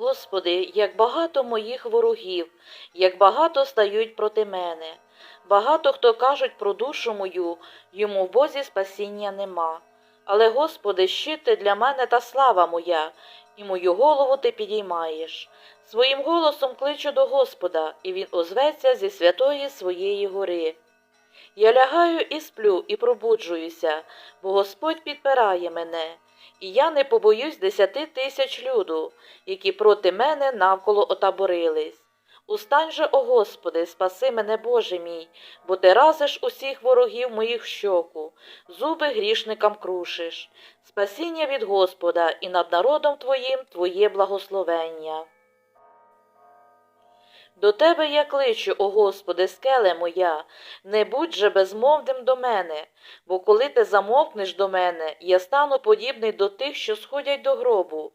Господи, як багато моїх ворогів, як багато стають проти мене. Багато хто кажуть про душу мою, йому в Бозі спасіння нема. Але, Господи, щит ти для мене та слава моя, і мою голову ти підіймаєш. Своїм голосом кличу до Господа, і він озветься зі святої своєї гори. Я лягаю і сплю, і пробуджуюся, бо Господь підпирає мене, і я не побоюсь десяти тисяч люду, які проти мене навколо отаборились. Устань же, о Господи, спаси мене, Боже мій, бо ти разиш усіх ворогів моїх щоку, зуби грішникам крушиш. Спасіння від Господа і над народом Твоїм Твоє благословення. До тебе я кличу, о Господи, скеле моя, не будь же безмовним до мене, бо коли ти замовкнеш до мене, я стану подібний до тих, що сходять до гробу.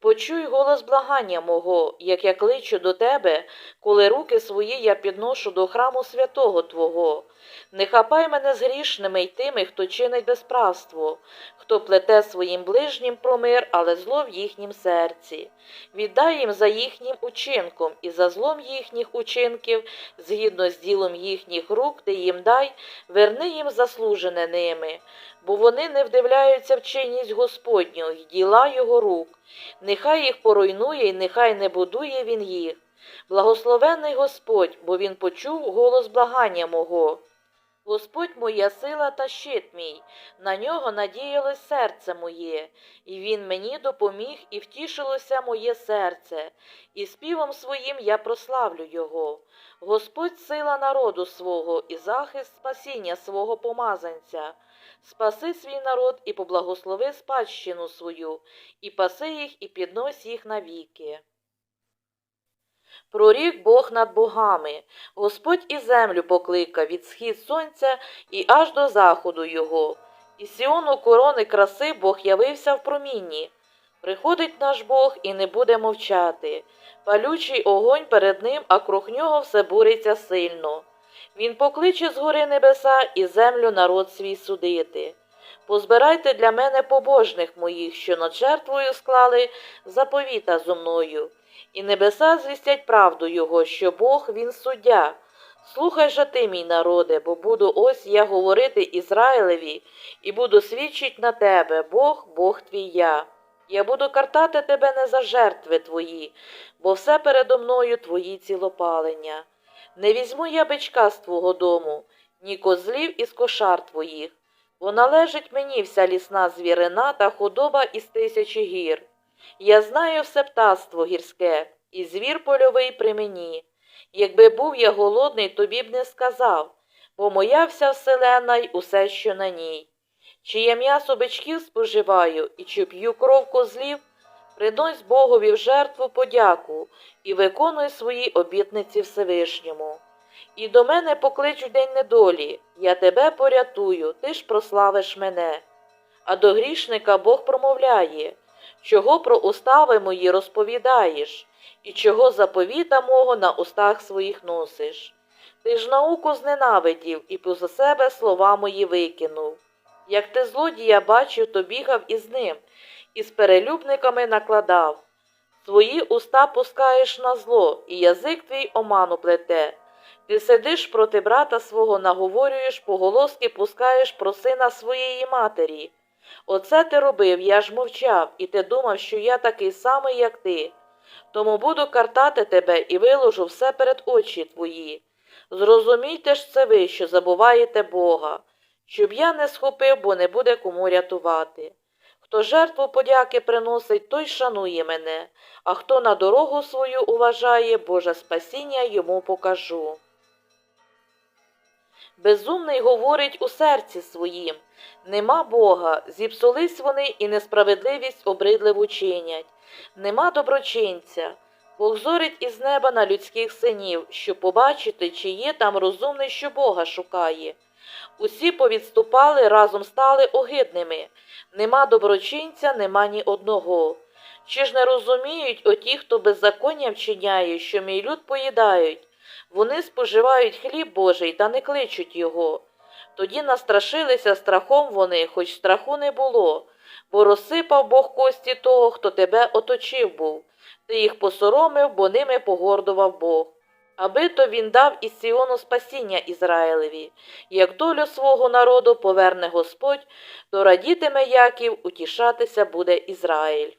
Почуй голос благання мого, як я кличу до тебе, коли руки свої я підношу до храму святого Твого. Не хапай мене з грішними й тими, хто чинить безправство, хто плете своїм ближнім про мир, але зло в їхнім серці. Віддай їм за їхнім учинком і за злом їхніх учинків, згідно з ділом їхніх рук, ти їм дай, верни їм заслужене ними, бо вони не вдивляються в чинність Господню й діла його рук. Нехай їх поруйнує і нехай не будує він їх. Благословений Господь, бо він почув голос благання мого. Господь моя сила та щит мій, на нього надіялось серце моє, і він мені допоміг, і втішилося моє серце, і співом своїм я прославлю його. Господь сила народу свого і захист спасіння свого помазанця. Спаси свій народ і поблагослови спадщину свою, і паси їх, і піднось їх навіки. Прорік Бог над богами, Господь і землю покликав від схід сонця і аж до заходу його. І Сіону корони краси Бог явився в промінні. Приходить наш Бог і не буде мовчати. Палючий огонь перед ним, а круг нього все буриться сильно. Він покличе згори небеса і землю народ свій судити. Позбирайте для мене побожних моїх, що над жертвою склали заповіта зо мною. І небеса звістять правду його, що Бог він суддя. Слухай же ти, мій народе, бо буду ось я говорити Ізраїлеві, і буду свідчить на тебе, Бог, Бог твій я. Я буду картати тебе не за жертви твої, бо все передо мною твої цілопалення. Не візьму я бичка з твого дому, ні козлів із кошар твоїх, бо належить мені вся лісна звірина та худоба із тисячі гір. Я знаю все птаство гірське, і звір польовий при мені. Якби був я голодний, тобі б не сказав, бо моя вся вселена й усе, що на ній. Чи я м'ясо бичків споживаю, і чи п'ю кров козлів, принось Богові в жертву подяку і виконуй свої обітниці Всевишньому. І до мене поклич в день недолі, я тебе порятую, ти ж прославиш мене. А до грішника Бог промовляє чого про устави мої розповідаєш, і чого заповіта мого на устах своїх носиш. Ти ж науку зненавидів і поза себе слова мої викинув. Як ти злодія бачив, то бігав із ним, і з перелюбниками накладав. Свої уста пускаєш на зло, і язик твій оману плете. Ти сидиш проти брата свого, наговорюєш, поголоски пускаєш про сина своєї матері. Оце ти робив, я ж мовчав, і ти думав, що я такий самий, як ти. Тому буду картати тебе і виложу все перед очі твої. Зрозумійте ж це ви, що забуваєте Бога, щоб я не схопив, бо не буде кому рятувати. Хто жертву подяки приносить, той шанує мене, а хто на дорогу свою уважає, Боже спасіння йому покажу. Безумний говорить у серці своїм нема Бога, зіпсулись вони і несправедливість обридливу чинять, нема доброчинця. Бог зорить із неба на людських синів, щоб побачити, чи є там розумний, що Бога шукає. Усі повідступали, разом стали огидними. Нема доброчинця, нема ні одного. Чи ж не розуміють оті, хто беззаконня вчиняє, що мій люд поїдають? Вони споживають хліб Божий та не кличуть його. Тоді настрашилися страхом вони, хоч страху не було, бо розсипав Бог кості того, хто тебе оточив був. Ти їх посоромив, бо ними погордував Бог. Аби то він дав із Сіону спасіння Ізраїлеві. Як долю свого народу поверне Господь, то радітиме Яків, утішатися буде Ізраїль.